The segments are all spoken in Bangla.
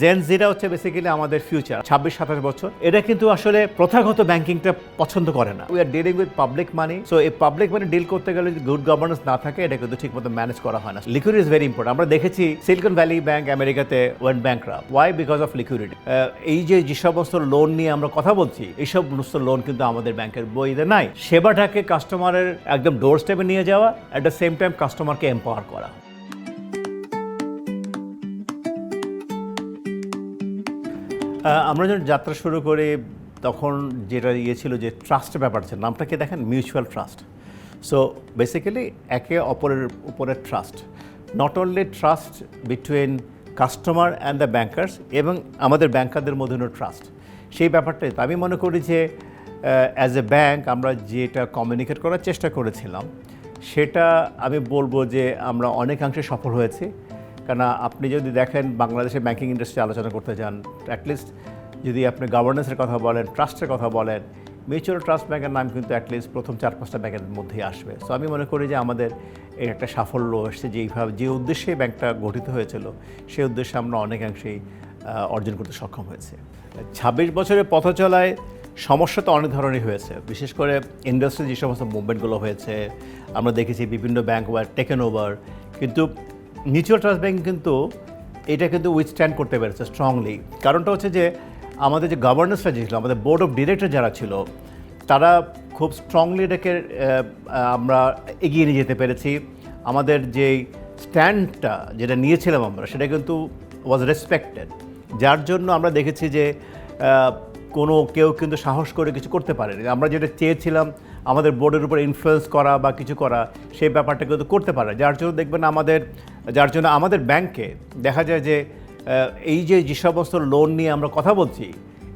জেন জিরা হচ্ছে বেসিক্যালি আমাদের ফিউচার ছাব্বিশ, সাতাশ বছর। এটা কিন্তু আসলে প্রথাগত ব্যাংকিংটা পছন্দ করে না। We are dealing with public money so এই পাবলিক মানি ডিল করতে গেলে যদি গুড গভর্নেন্স না থাকে, এটা কিন্তু ঠিক মতো ম্যানেজ করা হয় না। লিকুইড ইজ ভেরি ইম্পর্টেন্ট আমরা দেখেছি সিলিকন ভ্যালি ব্যাংক আমেরিকাতে went bank why because of liquidity এই যে যে সমস্ত লোন নিয়ে আমরা কথা বলছি এই সমস্ত লোন কিন্তু আমাদের ব্যাংকের বইতে নাই। সেবাটাকে কাস্টমারের একদম ডোর স্টেপে নিয়ে যাওয়া অ্যাট দ্য সেম টাইম কাস্টমারকে এম্পাওয়ার করা। আমরা যখন যাত্রা শুরু করে তখন যেটা ইয়ে ছিল যে ট্রাস্টের ব্যাপার ছিল নামটাকে দেখেন? মিউচুয়াল ট্রাস্ট সো বেসিক্যালি একে অপরের উপরে trust not only trust between customer and the bankers এবং আমাদের ব্যাংকারদের মধ্যেও ট্রাস্ট সেই ব্যাপারটাই আমি মনে করি যে অ্যাজ এ ব্যাংক আমরা যেটা কমিউনিকেট করার চেষ্টা করেছিলাম, সেটা আমি বলব যে আমরা অনেকাংশে সফল হয়েছি। কেন আপনি যদি দেখেন বাংলাদেশের ব্যাংকিং ইন্ডাস্ট্রি আলোচনা করতে যান অ্যাটলিস্ট যদি আপনি গভর্নেন্সের কথা বলেন ট্রাস্টের কথা বলেন মিউচুয়াল ট্রাস্ট ব্যাংকের নাম কিন্তু অ্যাটলিস্ট প্রথম চার পাঁচটা ব্যাংকের মধ্যেই আসবে। সো আমি মনে করি যে আমাদের এর একটা সাফল্য এসছে যেইভাবে যে উদ্দেশ্যে ব্যাংকটা গঠিত হয়েছিল, সেই উদ্দেশ্যে আমরা অনেকাংশেই অর্জন করতে সক্ষম হয়েছে। ছাব্বিশ বছরের পথ চলায় সমস্যা তো অনেক ধরনের হয়েছে। বিশেষ করে ইন্ডাস্ট্রি যে সমস্ত মুভমেন্টগুলো হয়েছে, আমরা দেখেছি বিভিন্ন ব্যাংক ওয়ার টেকেন ওভার কিন্তু মিউচুয়াল ট্রাস্ট ব্যাংক কিন্তু এটা কিন্তু উইথস্ট্যান্ড করতে পেরেছে স্ট্রংলি কারণটা হচ্ছে যে আমাদের যে গভর্নেন্সটা যে ছিল, আমাদের বোর্ড অফ ডিরেক্টর যারা ছিল, তারা খুব স্ট্রংলি এটাকে আমরা এগিয়ে নিয়ে যেতে পেরেছি। আমাদের যেই স্ট্যান্ডটা যেটা নিয়েছিলাম আমরা, সেটা কিন্তু ওয়াজ রেসপেক্টেড যার জন্য আমরা দেখেছি যে কোনো কেউ কিন্তু সাহস করে কিছু করতে পারেনি। আমরা যেটা চেয়েছিলাম আমাদের বোর্ডের উপর ইনফ্লুয়েন্স করা বা কিছু করা, সেই ব্যাপারটা কিন্তু করতে পারে। যার জন্য দেখবেন আমাদের, যার জন্য আমাদের ব্যাংকে দেখা যায় যে এই যে যে সমস্ত লোন নিয়ে আমরা কথা বলছি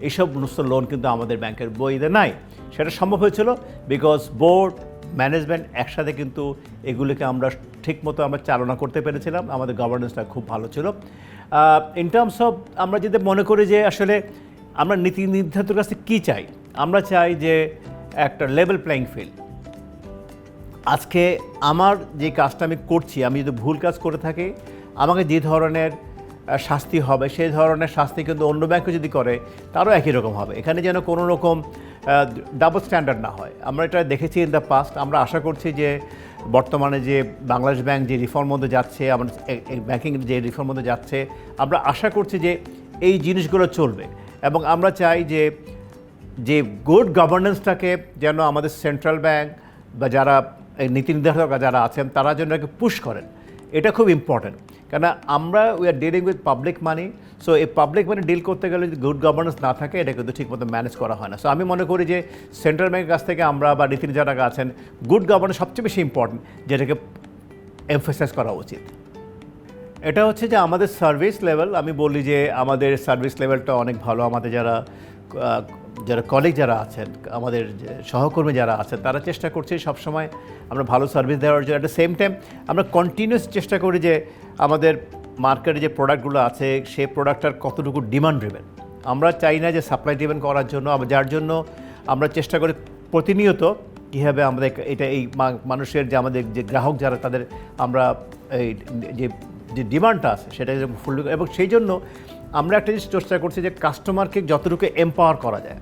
এই সমস্ত লোন কিন্তু আমাদের ব্যাংকের বইতে নাই। সেটা সম্ভব হয়েছিল বিকজ বোর্ড ম্যানেজমেন্ট একসাথে কিন্তু এগুলিকে আমরা ঠিকমতো আমরা চালনা করতে পেরেছিলাম। আমাদের গভর্নেন্সটা খুব ভালো ছিল। ইন টার্মস অফ আমরা যদি মনে করি যে আসলে আমরা নীতি নির্ধারকের কাছে কী চাই, আমরা চাই যে একটা লেভেল প্লেয়িং ফিল্ড আজকে আমার যে কাজটা আমি করছি, আমি যদি ভুল কাজ করে থাকি, আমাকে যে ধরনের শাস্তি হবে, সেই ধরনের শাস্তি কিন্তু অন্য ব্যাংকে যদি করে, তারও একই রকম হবে। এখানে যেন কোনো রকম ডাবল স্ট্যান্ডার্ড না হয়। আমরা এটা দেখেছি ইন দ্য পাস্ট আমরা আশা করছি যে বর্তমানে যে বাংলাদেশ ব্যাংক যে রিফর্ম মধ্যে যাচ্ছে, আমার ব্যাংকিং যে রিফর্ম মধ্যে যাচ্ছে, আমরা আশা করছি যে এই জিনিসগুলো চলবে। এবং আমরা চাই যে যে গুড গভর্নেন্সটাকে যেন আমাদের সেন্ট্রাল ব্যাংক বা যারা নীতি নির্ধারক যারা আছেন, তারা যেন এটাকে পুশ করেন। এটা খুব ইম্পর্ট্যান্ট কেন আমরা we are dealing with public money so এই পাবলিক মানি ডিল করতে গেলে যদি গুড গভর্নেন্স না থাকে, এটা কিন্তু ঠিকমতো ম্যানেজ করা হয় না। সো আমি মনে করি যে সেন্ট্রাল ব্যাংকের কাছ থেকে আমরা বা নীতি নির্ধারক আছেন গুড গভর্নেন্স সবচেয়ে বেশি ইম্পর্ট্যান্ট যেটাকে এমফোসাইজ করা উচিত। এটা হচ্ছে যে আমাদের সার্ভিস লেভেল আমি বলি যে আমাদের সার্ভিস লেভেলটা অনেক ভালো। আমাদের যারা যারা কলিগ যারা আছেন, আমাদের সহকর্মী যারা আছেন, তারা চেষ্টা করছে সবসময় আমরা ভালো সার্ভিস দেওয়ার জন্য। অ্যাট দ্য সেম টাইম আমরা কন্টিনিউস চেষ্টা করি যে আমাদের মার্কেটে যে প্রোডাক্টগুলো আছে, সেই প্রোডাক্টটার কতটুকু ডিমান্ড ড্রিভেন আমরা চাই না যে সাপ্লাই ড্রিভেন করার জন্য যার জন্য আমরা চেষ্টা করি প্রতিনিয়ত কীভাবে আমাদের এটা এই মানুষের যে আমাদের যে গ্রাহক যারা, তাদের আমরা এই যে যে ডিমান্ডটা আছে, সেটা ফুল এবং সেই জন্য আমরা একটা জিনিস চেষ্টা করছি যে কাস্টমারকে যতটুকু এম্পাওয়ার করা যায়।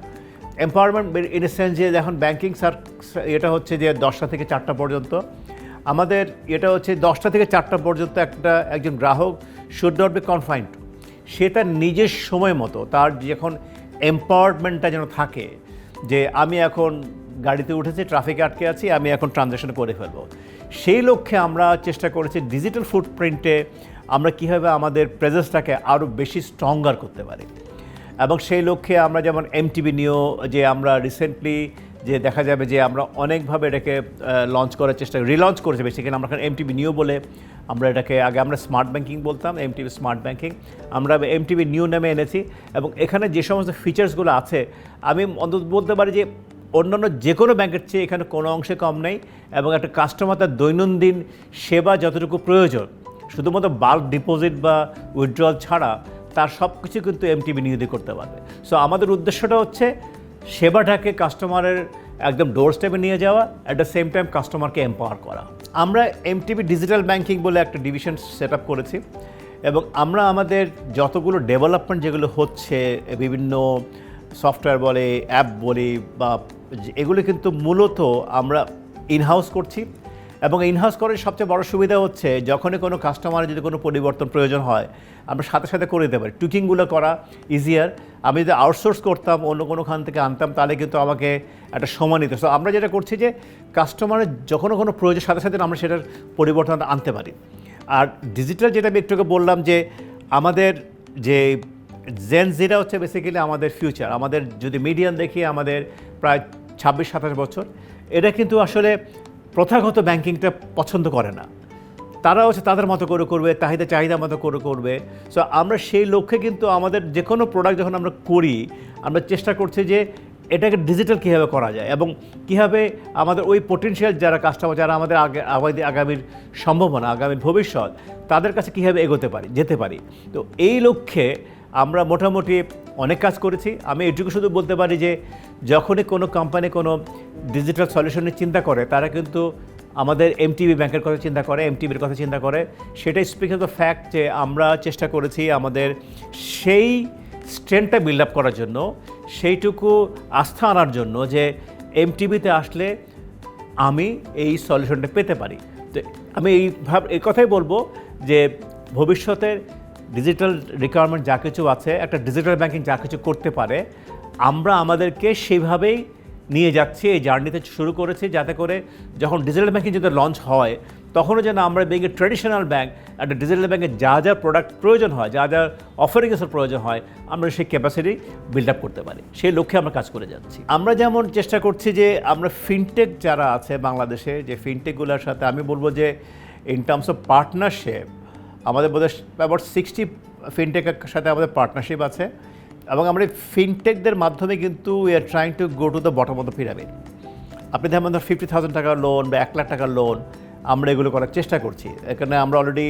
এম্পাওয়ারমেন্ট ইন সেন্স যে এখন ব্যাঙ্কিং সার এটা হচ্ছে যে দশটা থেকে চারটা পর্যন্ত। আমাদের এটা হচ্ছে দশটা থেকে চারটা পর্যন্ত একটা, একজন গ্রাহক শুড নট বি কনফাইন্ড সে তার নিজের সময় মতো, তার যখন এম্পাওয়ারমেন্টটা যেন থাকে, যে আমি এখন গাড়িতে উঠেছি ট্রাফিকে আটকে আছি, আমি এখন ট্রানজ্যাকশন করে ফেলব। সেই লক্ষ্যে আমরা চেষ্টা করেছি ডিজিটাল ফুটপ্রিন্টে আমরা কীভাবে আমাদের প্রেজেন্সটাকে আরও বেশি স্ট্রঙ্গার করতে পারি? এবং সেই লক্ষ্যে আমরা যেমন এমটিভি নিয়েও যে আমরা রিসেন্টলি যে দেখা যাবে যে আমরা অনেকভাবে এটাকে লঞ্চ করার চেষ্টা রিলঞ্চ করেছি বেসিক্যালি আমরা এখানে এমটিভি নিউ বলে আমরা এটাকে আগে আমরা স্মার্ট ব্যাঙ্কিং বলতাম এমটিভি স্মার্ট ব্যাঙ্কিং আমরা এমটিভি নিউ নামে এনেছি এবং এখানে যে সমস্ত ফিচার্সগুলো আছে, আমি অন্তত বলতে পারি যে অন্যান্য যে কোনো ব্যাংকের চেয়ে এখানে কোনো অংশে কম নেই এবং একটা কাস্টমার তার দৈনন্দিন সেবা যতটুকু প্রয়োজন শুধুমাত্র বাল্ক ডিপোজিট বা উইথড্রল ছাড়া তার সব কিছু কিন্তু এমটিভি নিয়ে দিয়ে করতে পারবে। সো আমাদের উদ্দেশ্যটা হচ্ছে সেবাটাকে কাস্টমারের একদম ডোর স্টেপে নিয়ে যাওয়া অ্যাট দ্য সেম টাইম কাস্টমারকে এম্পাওয়ার করা। আমরা এমটিভি ডিজিটাল ব্যাংকিং বলে একটা ডিভিশন সেট আপ করেছি এবং আমরা আমাদের যতগুলো ডেভেলপমেন্ট যেগুলো হচ্ছে, বিভিন্ন সফটওয়্যার বলে অ্যাপ বলি বা এগুলো কিন্তু মূলত আমরা ইনহাউস করছি। এবং ইনহাউস করার সবচেয়ে বড় সুবিধা হচ্ছে যখনই কোনো কাস্টমারের যদি কোনো পরিবর্তন প্রয়োজন হয়, আমরা সাথে সাথে করে দিতে পারি। টুকিংগুলো করা ইজিয়ার আমি যদি আউটসোর্স করতাম, অন্য কোনো খান থেকে আনতাম, তাহলে কিন্তু আমাকে একটা সময় নিতে সো আমরা যেটা করছি যে কাস্টমারের যখনও কোনো প্রয়োজন, সাথে সাথে আমরা সেটার পরিবর্তন আনতে পারি। আর ডিজিটাল যেটা আমি একটুকে বললাম যে, আমাদের যে জেন জিরা হচ্ছে বেসিক্যালি আমাদের ফিউচার আমাদের যদি মিডিয়াম দেখি, আমাদের প্রায় ছাব্বিশ সাতাশ বছর। এটা কিন্তু আসলে প্রথাগত ব্যাংকিংটা পছন্দ করে না। তারা হচ্ছে তাদের মতো করে করবে চাহিদা চাহিদা মতো করে করবে। সো আমরা সেই লক্ষ্যে কিন্তু আমাদের যে কোনো প্রোডাক্ট যখন আমরা করি, আমরা চেষ্টা করছি যে এটাকে ডিজিটাল কীভাবে করা যায় এবং কীভাবে আমাদের ওই পোটেনশিয়াল যারা কাস্টমার যারা আমাদের আগে আগামী আগামীর সম্ভাবনা, আগামীর ভবিষ্যৎ, তাদের কাছে কীভাবে এগোতে পারি, যেতে পারি। তো এই লক্ষ্যে আমরা মোটামুটি অনেক কাজ করেছি। আমি এটুকু শুধু বলতে পারি যে, যখনই কোনো কোম্পানি কোনো ডিজিটাল সলিউশনের চিন্তা করে, তারা কিন্তু আমাদের এমটিবি ব্যাংকের কথা চিন্তা করে এমটিবির কথা চিন্তা করে। সেটাই স্পিক অফ দ্য ফ্যাক্ট যে, আমরা চেষ্টা করেছি আমাদের সেই স্ট্রেংথটা বিল্ড আপ করার জন্য, সেইটুকু আস্থা আনার জন্য যে এমটিবিতে আসলে আমি এই সলিউশনটা পেতে পারি। তো আমি এই ভাব, এই কথাই বলব যে, ভবিষ্যতের ডিজিটাল রিকোয়ারমেন্ট যা কিছু আছে, একটা ডিজিটাল ব্যাংকিং যা কিছু করতে পারে, আমরা আমাদেরকে সেভাবেই নিয়ে যাচ্ছি, এই জার্নিতে শুরু করেছি যাতে করে যখন ডিজিটাল ব্যাংকিং যদি লঞ্চ হয়, তখনও যেন আমরা বেঙ্গে ট্রেডিশনাল ব্যাংক একটা ডিজিটাল ব্যাংকে যা যা প্রোডাক্ট প্রয়োজন হয়, যা যা অফারিংসের প্রয়োজন হয়, আমরা সেই ক্যাপাসিটি বিল্ড আপ করতে পারি। সেই লক্ষ্যে আমরা কাজ করে যাচ্ছি। আমরা যেমন চেষ্টা করছি যে আমরা ফিনটেক যারা আছে বাংলাদেশে, যে ফিনটেকগুলোর সাথে আমি বলব যে ইন টার্মস অফ পার্টনারশিপ আমাদের বোধহয় অ্যাবাউট সিক্সটি ফিনটেকের সাথে আমাদের পার্টনারশিপ আছে এবং আমরা এই ফিনটেকদের মাধ্যমে কিন্তু we are trying to go to the bottom of the pyramid আপনি যেমন ধর ফিফটি থাউজেন্ড টাকার লোন বা এক লাখ টাকার লোন আমরা এগুলো করার চেষ্টা করছি। এখানে আমরা অলরেডি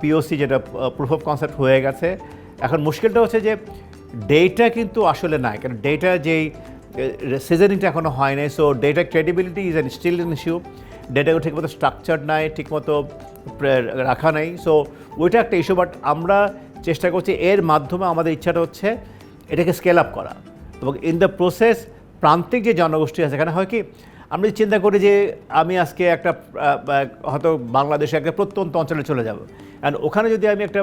পিওসি যেটা প্রুফ অফ কনসেপ্ট হয়ে গেছে। এখন মুশকিলটা হচ্ছে যে ডেটা কিন্তু আসলে নাই, কারণ ডেটা যেই সিজনিংটা এখনও হয় নাই so data credibility is an still in issue ডেটাগুলো ঠিকমতো স্ট্রাকচার নাই, ঠিকমতো রাখা নাই। সো ওইটা একটা ইস্যু বাট আমরা চেষ্টা করছি, এর মাধ্যমে আমাদের ইচ্ছাটা হচ্ছে এটাকে স্কেল আপ করা। এবং ইন দ্য প্রসেস প্রান্তিক যে জনগোষ্ঠী আছে, এখানে হয় কি, আমরা চিন্তা করি যে আমি আজকে একটা হয়তো বাংলাদেশে একটা প্রত্যন্ত অঞ্চলে চলে যাব অ্যান্ড ওখানে যদি আমি একটা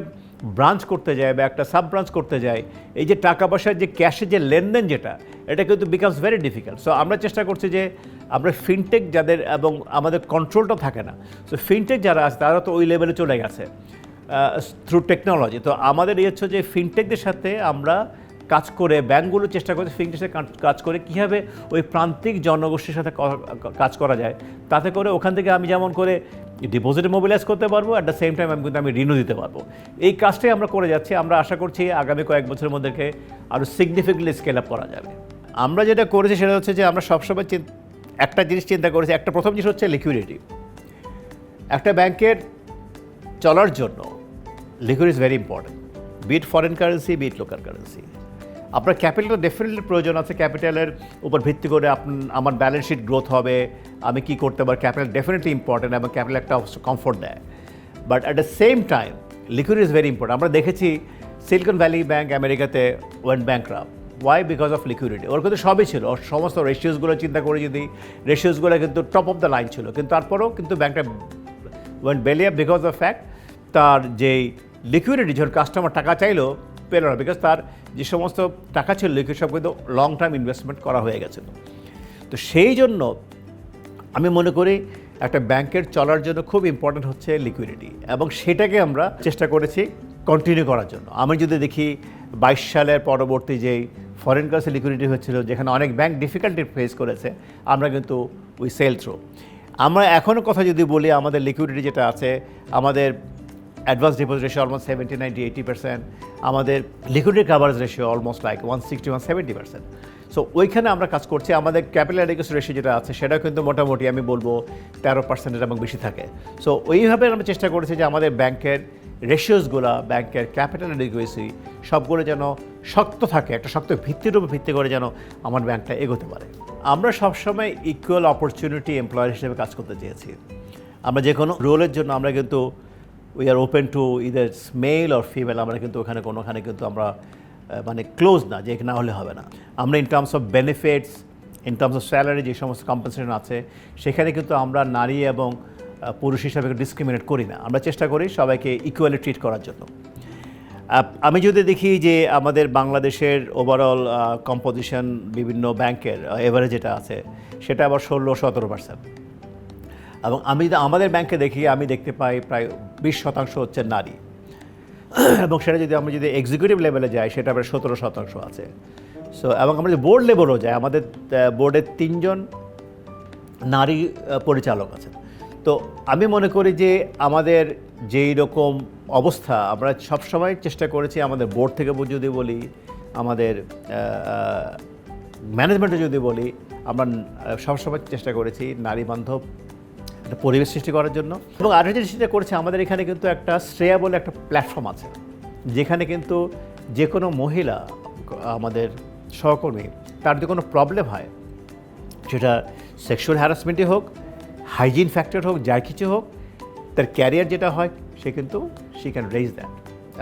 ব্রাঞ্চ করতে যাই বা একটা সাব ব্রাঞ্চ করতে যাই, এই যে টাকা পয়সার যে ক্যাশের যে লেনদেন যেটা, এটা কিন্তু বিকামস ভেরি ডিফিকাল্ট সো আমরা চেষ্টা করছি যে আমরা ফিনটেক যাদের এবং আমাদের কন্ট্রোলটা থাকে না। সো ফিনটেক যারা আছে, তারা তো ওই লেভেলে চলে গেছে থ্রু টেকনোলজি তো আমাদের এই হচ্ছে যে ফিনটেকদের সাথে আমরা কাজ করে ব্যাঙ্কগুলো চেষ্টা করছে ফিনটেকের সাথে কাজ- করে কীভাবে ওই প্রান্তিক জনগোষ্ঠীর সাথে কাজ করা যায়, তাতে করে ওখান থেকে আমি যেমন করে ডিপোজিট মোবিলাইজ করতে পারব অ্যাট দ্য সেম টাইম আমি কিন্তু আমি ঋণও দিতে পারব। এই কাজটাই আমরা করে যাচ্ছি। আমরা আশা করছি আগামী কয়েক বছরের মধ্যে আরও সিগনিফিকেন্টলি স্কেল আপ করা যাবে। আমরা যেটা করেছি সেটা হচ্ছে যে আমরা সবসময় একটা জিনিস চিন্তা করেছি, একটা প্রথম জিনিস হচ্ছে লিকুইডিটি একটা ব্যাংকের চলার জন্য liquid is very important be it foreign currency be it local currency আপনার ক্যাপিটাল ডেফিনেটলি প্রয়োজন আছে ক্যাপিটালের উপর ভিত্তি করে আমার ব্যালেন্স শিট গ্রোথ হবে, আমি কি করতে পারি ক্যাপিটাল ডেফিনেটলি ইম্পর্ট্যান্ট এবং ক্যাপিটাল একটা কমফোর্ট দেয়. But at the same time liquid is very important আমরা দেখেছি সিলিকন ভ্যালি ব্যাংক আমেরিকাতে went bank why because of liquidity ওর কিন্তু সবই ছিল। ওর সমস্ত রেশিওসগুলো চিন্তা করে যদি রেশিওসগুলো কিন্তু টপ অফ দ্য লাইন ছিল। কিন্তু তারপরেও কিন্তু ব্যাংকটা ওয়েন বেলিয়া বিকজ অফ ফ্যাক্ট তার যেই লিকুইডিটি যখন কাস্টমার টাকা চাইলো, পেল না। বিকজ তার যে সমস্ত টাকা ছিল লিকুইড সব কিন্তু লং টার্ম ইনভেস্টমেন্ট করা হয়ে গেছিল তো সেই জন্য আমি মনে করি একটা ব্যাংকের চলার জন্য খুব ইম্পর্ট্যান্ট হচ্ছে লিকুইডিটি এবং সেটাকে আমরা চেষ্টা করেছি কন্টিনিউ করার জন্য। আমি যদি দেখি বাইশ সালের পরবর্তী যেই ফরেন কারেন্সি লিকুইডিটি হচ্ছিল, যেখানে অনেক ব্যাংক ডিফিকাল্টি ফেস করেছে, আমরা কিন্তু উই সেল থ্রু আমরা এখনও কথা যদি বলি, আমাদের লিকুইডিটি যেটা আছে, আমাদের advance deposit ratio almost seventy ninety eighty percent আমাদের liquidity coverage ratio almost like one sixty one seventy percent so ওইখানে আমরা কাজ করছি। আমাদের ক্যাপিটাল অ্যাডিকেস রেশিও যেটা আছে, সেটাও কিন্তু মোটামুটি আমি বলব তেরো পার্সেন্টের এবং বেশি থাকে। সো ওইভাবে আমরা চেষ্টা করেছি যে আমাদের ব্যাংকের রেশিওসগুলো ব্যাংকের ক্যাপিটাল অ্যাডিকুয়েসি সবগুলো যেন শক্ত থাকে, একটা শক্ত ভিত্তির উপর ভিত্তি করে যেন আমার ব্যাংকটা এগোতে পারে। আমরা সবসময় ইকুয়াল অপরচুনিটি এমপ্লয়ার হিসেবে কাজ করতে চেয়েছি। আমরা যে কোনো রোলের জন্য আমরা কিন্তু we are open to either male or female আমরা কিন্তু ওখানে কোনোখানে কিন্তু আমরা মানে ক্লোজ না, যে না হলে হবে না। আমরা in terms of benefits in terms of salary যে সমস্ত কম্পেনসেশন আছে, সেখানে কিন্তু আমরা নারী এবং পুরুষ হিসাবে ডিসক্রিমিনেট করি না। আমরা চেষ্টা করি সবাইকে ইকুয়ালি ট্রিট করার জন্য। আমি যদি দেখি যে আমাদের বাংলাদেশের ওভারঅল কম্পোজিশন বিভিন্ন ব্যাংকের এভারেজ যেটা আছে, সেটা আবার ষোলো, সতেরো পার্সেন্ট এবং আমি যদি আমাদের ব্যাংকে দেখি, আমি দেখতে পাই প্রায় বিশ শতাংশ হচ্ছে নারী। এবং সেটা যদি আমরা যদি এক্সিকিউটিভ লেভেলে যাই, সেটা প্রায় সতেরো শতাংশ আছে। সো এবং আমরা যদি বোর্ড লেভেলও যাই আমাদের বোর্ডের তিনজন নারী পরিচালক আছেন। তো আমি মনে করি যে আমাদের যেই রকম অবস্থা, আমরা সবসময় চেষ্টা করেছি আমাদের বোর্ড থেকে যদি বলি, আমাদের ম্যানেজমেন্টে যদি বলি, আমরা সবসময় চেষ্টা করেছি নারী বান্ধব একটা পরিবেশ সৃষ্টি করার জন্য। এবং আরেকটা জিনিস যেটা করেছে, আমাদের এখানে কিন্তু একটা শ্রেয়া বলে একটা প্ল্যাটফর্ম আছে, যেখানে কিন্তু যে কোনো মহিলা, আমাদের সহকর্মী, তার যদি কোনো প্রবলেম হয়, সেটা সেক্সুয়াল হ্যারাসমেন্টই হোক হাইজিন ফ্যাক্টর হোক যা কিছু হোক, তার ক্যারিয়ার যেটা হয়, সে কিন্তু সি ক্যান রেজ দ্যাট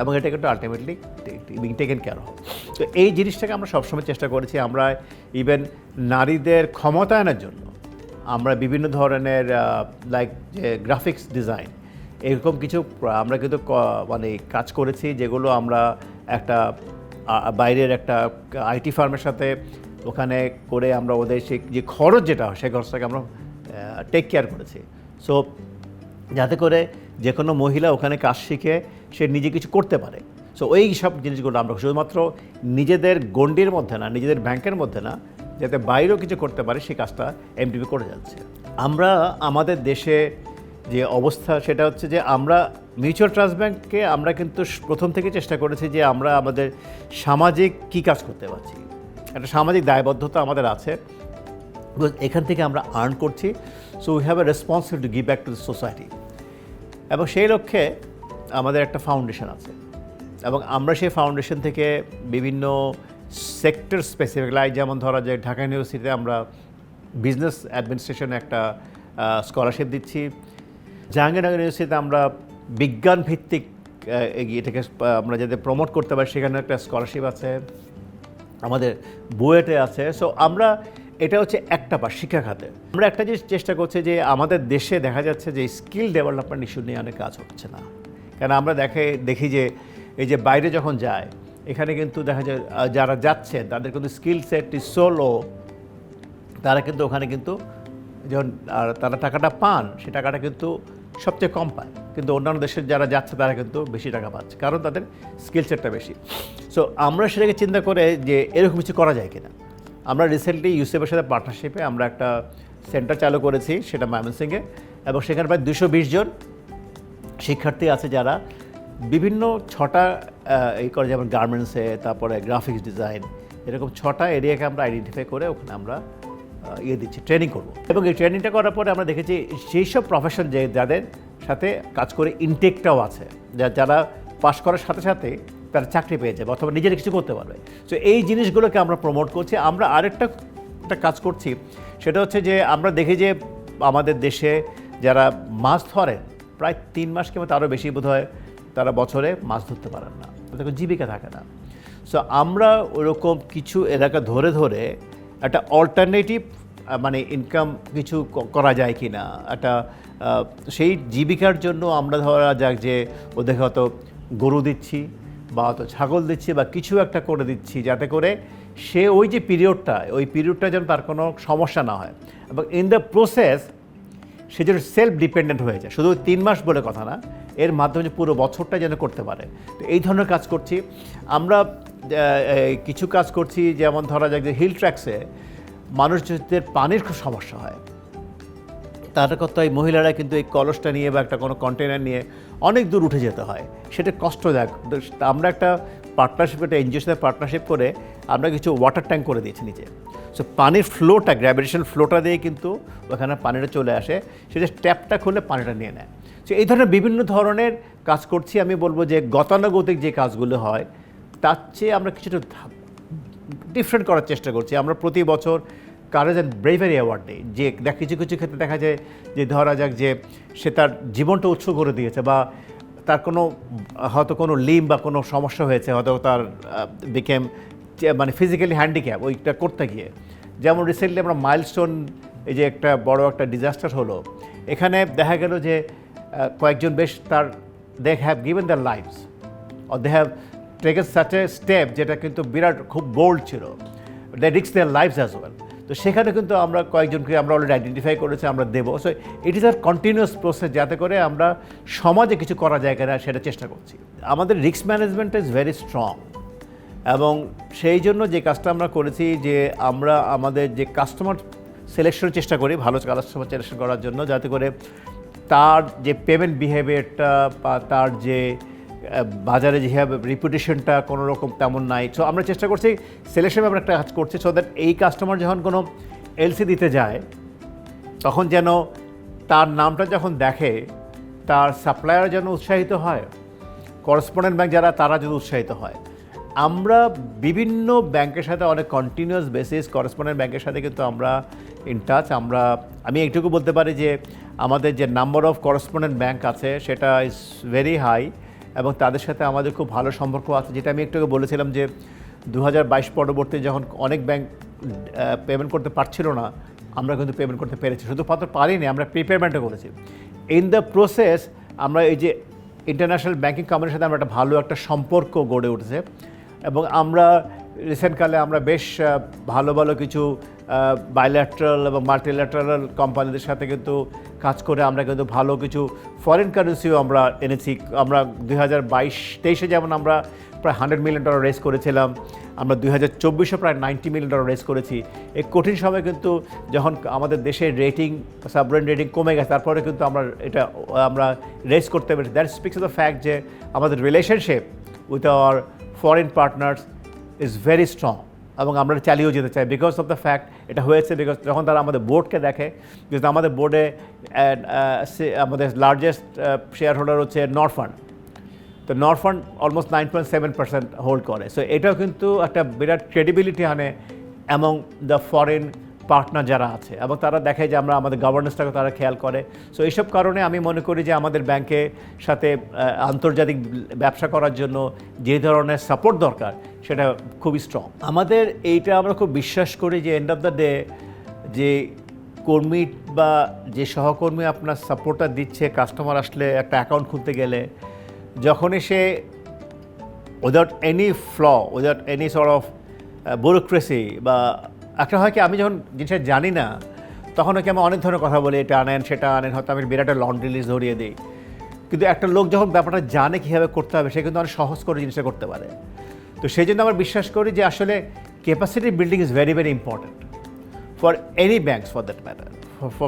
এবং এটা কিন্তু আলটিমেটলি বিং টেকেন কেয়ার হোক তো এই জিনিসটাকে আমরা সবসময় চেষ্টা করেছি, আমরা ইভেন নারীদের ক্ষমতায়নের জন্য, আমরা বিভিন্ন ধরনের লাইক যে গ্রাফিক্স ডিজাইন এরকম কিছু আমরা কিন্তু মানে কাজ করেছি, যেগুলো আমরা একটা বাইরের একটা আইটি ফার্মের সাথে ওখানে করে আমরা ওদের সে যে খরচ যেটা হয় সেই খরচটাকে আমরা টেক কেয়ার করেছি। সো যাতে করে যে কোনো মহিলা ওখানে কাজ শিখে সে নিজে কিছু করতে পারে। সো ওই সব জিনিসগুলো আমরা শুধুমাত্র নিজেদের গণ্ডির মধ্যে না, নিজেদের ব্যাংকের মধ্যে না, যাতে বাইরেও কিছু করতে পারে, সেই কাজটা এমডিপি করে যাচ্ছে। আমরা আমাদের দেশে যে অবস্থা, সেটা হচ্ছে যে আমরা মিউচুয়াল ট্রাস্ট ব্যাংককে আমরা কিন্তু প্রথম থেকে চেষ্টা করেছি যে আমরা আমাদের সামাজিক কী কাজ করতে পারছি। একটা সামাজিক দায়বদ্ধতা আমাদের আছে। এখান থেকে আমরা আর্ন করছি। So we have a responsibility give back to the society এবং সেই লক্ষ্যে আমাদের একটা ফাউন্ডেশন আছে। এবং আমরা সেই ফাউন্ডেশন থেকে বিভিন্ন সেক্টর স্পেসিফিক লাইক যেমন ধরা যায় ঢাকা ইউনিভার্সিটিতে আমরা বিজনেস অ্যাডমিনিস্ট্রেশনে একটা স্কলারশিপ দিচ্ছি। জাহাঙ্গীরনগর ইউনিভার্সিটিতে আমরা বিজ্ঞান ভিত্তিক এটাকে আমরা যাতে প্রমোট করতে পারি, সেখানে একটা স্কলারশিপ আছে। আমাদের বুয়েটে আছে। সো আমরা এটা হচ্ছে একটা পাশ শিক্ষা খাতে। আমরা একটা জিনিস চেষ্টা করছি যে আমাদের দেশে দেখা যাচ্ছে যে স্কিল ডেভেলপমেন্ট ইস্যু নিয়ে অনেক কাজ হচ্ছে না। কেন আমরা দেখে, দেখি যে এই যে বাইরে যখন যায়, এখানে কিন্তু দেখা যায় যারা যাচ্ছে, তাদের কিন্তু skill set is so low তারা কিন্তু ওখানে কিন্তু যখন তারা টাকাটা পান, সে টাকাটা কিন্তু সবচেয়ে কম পায়। কিন্তু অন্যান্য দেশের যারা যাচ্ছে, তারা কিন্তু বেশি টাকা পাচ্ছে, কারণ তাদের স্কিল সেটটা বেশি। সো আমরা সেটাকে চিন্তা করে যে এরকম কিছু করা যায় কিনা। আমরা রিসেন্টলি ইউসেফের সাথে পার্টনারশিপে আমরা একটা সেন্টার চালু করেছি, সেটা ময়মনসিংহে। এবং সেখানে প্রায় দুশো বিশ জন শিক্ষার্থী আছে যারা বিভিন্ন ছটা এই করে যেমন গার্মেন্টসে তারপরে গ্রাফিক্স ডিজাইন এরকম ছটা এরিয়াকে আমরা আইডেন্টিফাই করে ওখানে আমরা ইয়ে দিচ্ছি ট্রেনিং করব। এবং এই ট্রেনিংটা করার পরে আমরা দেখেছি সেই সব প্রফেশন যে যাদের সাথে কাজ করে ইনটেকটাও আছে, যা- যারা পাশ করার সাথে সাথে তারা চাকরি পেয়ে যাবে অথবা নিজেরা কিছু করতে পারবে। সো এই জিনিসগুলোকে আমরা প্রমোট করছি। আমরা আরেকটা একটা কাজ করছি, সেটা হচ্ছে যে আমরা দেখি যে আমাদের দেশে যারা মাছ ধরেন প্রায় তিন মাস কিংবা তারও বেশি বোধ হয় তারা বছরে মাছ ধরতে পারেন না। তাদের জীবিকা থাকে না। সো আমরা ওরকম কিছু এলাকা ধরে ধরে একটা অল্টারনেটিভ মানে ইনকাম কিছু করা যায় কি না একটা সেই জীবিকার জন্য আমরা ধরা যাক যে ওদের হয়তো গরু দিচ্ছি বা হয়তো ছাগল দিচ্ছি বা কিছু একটা করে দিচ্ছি যাতে করে সে ওই যে পিরিয়ডটা ওই পিরিয়ডটা যেন তার কোনো সমস্যা না হয়। এবং ইন দ্য প্রসেস সে যেন সেলফ ডিপেন্ডেন্ট হয়ে যায়। শুধু তিন মাস বলে কথা না, এর মাধ্যমে যে পুরো বছরটা যেন করতে পারে। তো এই ধরনের কাজ করছি। আমরা কিছু কাজ করছি, যেমন ধরা যাক যে হিল ট্র্যাক্সে মানুষদের পানির খুব সমস্যা হয়। তারা কত এই মহিলারা কিন্তু এই কলসটা নিয়ে বা একটা কোনো কন্টেনার নিয়ে অনেক দূর উঠে যেতে হয়। সেটা কষ্টদায়ক। আমরা একটা পার্টনারশিপ একটা এনজিওর সাথে পার্টনারশিপ করে আমরা কিছু ওয়াটার ট্যাঙ্ক করে দিয়েছি নিচে। সো পানির ফ্লোটা গ্র্যাভিটেশন ফ্লোটা দিয়ে কিন্তু ওখানে পানিটা চলে আসে। সেটা ট্যাপটা খুলে পানিটা নিয়ে নেয়। সো এই ধরনের বিভিন্ন ধরনের কাজ করছি। আমি বলব যে গতানুগতিক যে কাজগুলো হয়, তার চেয়ে আমরা কিছুটা ডিফারেন্ট করার চেষ্টা করছি। আমরা প্রতি বছর কারেজ অ্যান্ড ব্রেভারি অ্যাওয়ার্ড যে দেখ, কিছু কিছু ক্ষেত্রে দেখা যায় যে ধরা যাক যে সে তার জীবনটা উৎসর্গ করে দিয়েছে বা তার কোনো, হয়তো কোনো লিম বা কোনো সমস্যা হয়েছে, হয়তো তার বিকেম মানে ফিজিক্যালি হ্যান্ডিক্যাপ ওইটা করতে গিয়ে। যেমন রিসেন্টলি আমরা মাইলস্টোন এই যে একটা বড় একটা ডিজাস্টার হলো। এখানে দেখা গেল যে কয়েকজন বেশ তার they have given the lives or they have taken such a step যেটা কিন্তু বিরাট, খুব বোল্ড ছিল। দে রিক্স দেয়ার লাইফস অ্যাজ ওয়েল তো সেখানে কিন্তু আমরা কয়েকজনকে আমরা অলরেডি আইডেন্টিফাই করেছি, আমরা দেবো। So it is a continuous process যাতে করে আমরা সমাজে কিছু করা যায় কিনা সেটা চেষ্টা করছি। আমাদের risk management is very strong এবং সেই জন্য যে কাজটা আমরা করেছি যে আমরা আমাদের যে কাস্টমার সিলেকশনের চেষ্টা করি, ভালো কাস্টমার সিলেকশন করার জন্য, যাতে করে তার যে পেমেন্ট বিহেভিয়ারটা বা তার যে বাজারে যেভাবে রিপুটেশনটা কোনো রকম তেমন নাই। সো আমরা চেষ্টা করছি সিলেকশন আমরা একটা কাজ করছি সো দ্যাট এই কাস্টমার যখন কোনো এলসি দিতে যায়, তখন যেন তার নামটা যখন দেখে, তার সাপ্লায়ার যেন উৎসাহিত হয় করসপন্ডেন্ট ব্যাংক যারা, তারা যদি উৎসাহিত হয়। আমরা বিভিন্ন ব্যাংকের সাথে অনেক কন্টিনিউয়াস বেসিস করসপন্ডেন্ট ব্যাংকের সাথে কিন্তু আমরা ইন টাচ আমরা, আমি এইটুকু বলতে পারি যে, আমাদের যে নাম্বার অফ করসপন্ডেন্ট ব্যাংক আছে, সেটা ইজ ভেরি হাই এবং তাদের সাথে আমাদের খুব ভালো সম্পর্ক আছে। যেটা আমি একটু বলেছিলাম যে দু হাজার বাইশ পরবর্তী যখন অনেক ব্যাংক পেমেন্ট করতে পারছিল না, আমরা কিন্তু পেমেন্ট করতে পেরেছি। শুধুমাত্র পারিনি, আমরা প্রিপেমেন্টও করেছি। ইন দ্য প্রসেস আমরা এই যে ইন্টারন্যাশনাল ব্যাংকিং কোম্পানির সাথে আমরা একটা ভালো একটা সম্পর্ক গড়ে উঠেছে এবং আমরা রিসেন্টকালে আমরা বেশ ভালো ভালো কিছু বাইল্যাট্রাল এবং মাল্টিল্যাট্রাল কোম্পানিদের সাথে কিন্তু কাজ করে আমরা কিন্তু ভালো কিছু ফরেন কারেন্সিও আমরা এনেছি। আমরা দুই হাজার বাইশ, তেইশে যেমন আমরা প্রায় হান্ড্রেড মিলিয়ন ডলার রেস করেছিলাম, আমরা দুই হাজার চব্বিশে প্রায় নাইনটি মিলিয়ন ডলার রেস করেছি। এই কঠিন সময় কিন্তু যখন আমাদের দেশের রেটিং সাবরেন রেটিং কমে গেছে, তারপরে কিন্তু আমরা এটা, আমরা রেস করতে পেরেছি। দ্যাট স্পিক্স দ্য ফ্যাক্ট যে আমাদের relationship with our foreign partners is very strong এবং আমরা চালিয়েও যেতে চাই। বিকজ অফ দ্য ফ্যাক্ট এটা হয়েছে বিকজ যখন তারা আমাদের বোর্ডকে দেখে বিকজ আমাদের বোর্ডে আমাদের লার্জেস্ট শেয়ার হোল্ডার হচ্ছে নর্থ ফান্ড তো Norfund almost nine point seven percent hold করে। সো এটাও কিন্তু একটা বিরাট ক্রেডিবিলিটি আনে অ্যামং দ্য ফরেন পার্টনার যারা আছে, এবং তারা দেখে যে আমরা আমাদের গভর্নেন্সটাকে তারা খেয়াল করে। সো এইসব কারণে আমি মনে করি যে আমাদের ব্যাংকে সাথে আন্তর্জাতিক ব্যবসা করার জন্য যে ধরনের সাপোর্ট দরকার, সেটা খুবই স্ট্রং আমাদের এইটা আমরা খুব বিশ্বাস করি যে এন্ড অফ দ্য ডে যে কর্মী বা যে সহকর্মী আপনার সাপোর্টটা দিচ্ছে কাস্টমার আসলে একটা অ্যাকাউন্ট খুলতে গেলে, যখনই সে without any flaw without any sort of bureaucracy বা একটা হয় কি, আমি যখন জিনিসটা জানি না, তখন কি আমি অনেক ধরনের কথা বলি, এটা আনেন, সেটা আনেন, হয়তো আমি বিরাট লন্ড্রি লিস্ট ধরিয়ে দিই। কিন্তু একটা লোক যখন ব্যাপারটা জানে কীভাবে করতে হবে, সে কিন্তু অনেক সহজ করে জিনিসটা করতে পারে। তো সেই জন্য আমরা বিশ্বাস করি যে আসলে capacity building is very very important for any banks for that matter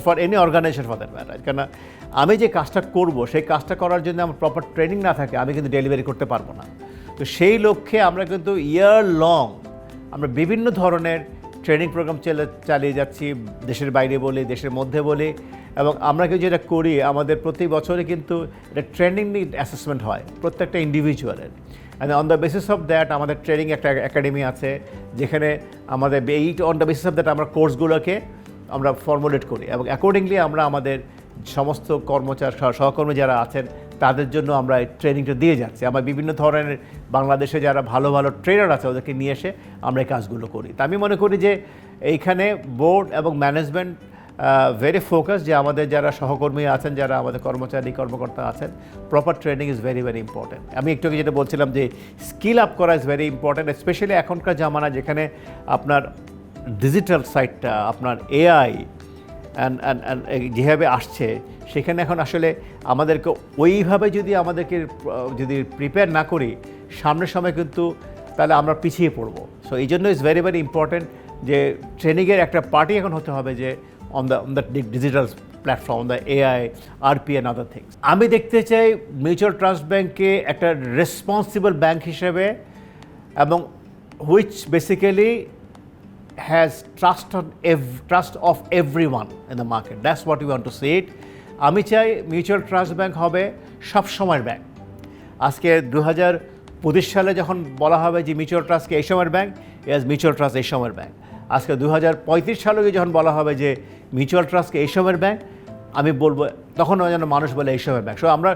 for any organization for that matter কেন আমি যে কাজটা করব, সেই কাজটা করার জন্য আমার প্রপার ট্রেনিং না থাকে, আমি কিন্তু ডেলিভারি করতে পারব না। তো সেই লক্ষ্যে আমরা কিন্তু ইয়ার লং আমরা বিভিন্ন ধরনের ট্রেনিং প্রোগ্রাম চালে চালিয়ে যাচ্ছি, দেশের বাইরে বলে, দেশের মধ্যে বলে। এবং আমরা কেউ যেটা করি, আমাদের প্রতি বছরে কিন্তু এটা ট্রেনিং অ্যাসেসমেন্ট হয়, প্রত্যেকটা ইন্ডিভিজুয়ালের and on the basis of that আমাদের ট্রেনিং একটা একাডেমি আছে, যেখানে আমাদের এই on the basis of that আমরা কোর্সগুলোকে আমরা ফর্মুলেট করি। এবং অ্যাকর্ডিংলি আমরা আমাদের সমস্ত কর্মচার সহকর্মী যারা আছেন তাদের জন্য আমরা এই ট্রেনিংটা দিয়ে যাচ্ছি। আমরা বিভিন্ন ধরনের বাংলাদেশে যারা ভালো ভালো ট্রেনার আছে, ওদেরকে নিয়ে এসে আমরা এই কাজগুলো করি। তা আমি মনে করি যে এইখানে বোর্ড এবং ম্যানেজমেন্ট ভেরি ফোকাস যে আমাদের যারা সহকর্মী আছেন, যারা আমাদের কর্মচারী, কর্মকর্তা আছেন proper training is very very important আমি একটু আগে যেটা বলছিলাম যে স্কিল আপ করা ইজ ভেরি ইম্পর্ট্যান্ট স্পেশালি এখনকার জামানা যেখানে আপনার ডিজিটাল সাইটটা আপনার এআই যেভাবে আসছে, সেখানে এখন আসলে আমাদেরকে ওইভাবে যদি আমাদেরকে যদি প্রিপেয়ার না করি, সামনের সময় কিন্তু তাহলে আমরা পিছিয়ে পড়ব। সো এই জন্য ইজ ভেরি ভেরি ইম্পর্ট্যান্ট যে ট্রেনিংয়ের একটা পার্টি এখন হতে হবে যে on the on the digital platform the AI RP and other things আমি দেখতে চাই মিউচুয়াল ট্রাস্ট ব্যাংককে একটা রেসপন্সিবল ব্যাংক হিসেবে, এবং which basically has trust on ev- trust of everyone in the market. That's what we want to see it. আমি চাই মিউচুয়াল ট্রাস্ট ব্যাংক হবে সবসময়ের ব্যাংক আজকে দু হাজার পঁচিশ সালে যখন বলা হবে যে মিউচুয়াল ট্রাস্টকে এই সময়ের ব্যাংক এজ মিউচুয়াল ট্রাস্ট এই সময়ের ব্যাংক আজকে দু হাজার পঁয়ত্রিশ সালে যখন বলা হবে যে মিউচুয়াল ট্রাস্টকে এই সময়ের ব্যাংক আমি বলব, তখন যেন মানুষ বলে এইসবের সো আমরা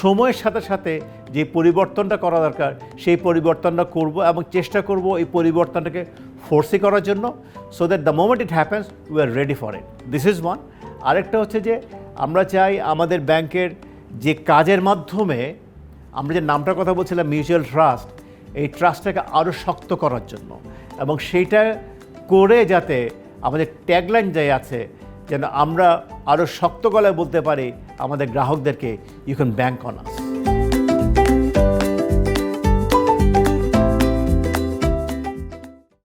সময়ের সাথে সাথে যে পরিবর্তনটা করা দরকার, সেই পরিবর্তনটা করব এবং চেষ্টা করব এই পরিবর্তনটাকে ফোর্সি করার জন্য so that the moment it happens we are ready for it this is one আরেকটা হচ্ছে যে, আমরা চাই আমাদের ব্যাংকের যে কাজের মাধ্যমে আমরা যে নামটার কথা বলছিলাম মিউচুয়াল ট্রাস্ট এই ট্রাস্টটাকে আরও শক্ত করার জন্য। এবং সেইটা করে যাতে আমাদের ট্যাগলাইন যে আছে যেন আমরা আরও শক্ত গলায় বলতে পারি আমাদের গ্রাহকদেরকে you can bank on us